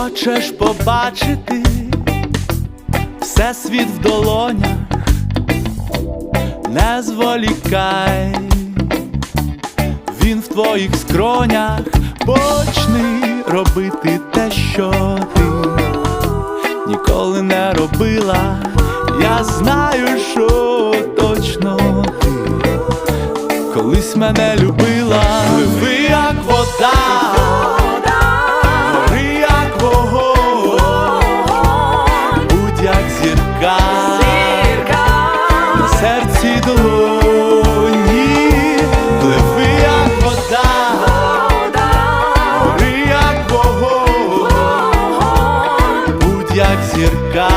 Хочеш побачити всесвіт в долонях, не зволікай, він в твоїх скронях, почни робити те, що ти ніколи не робила. Я знаю, що точно ти колись мене любила. зірка, зірка. На серці долоні, пливи, як вода, вода. гори, як вогонь, будь як зірка.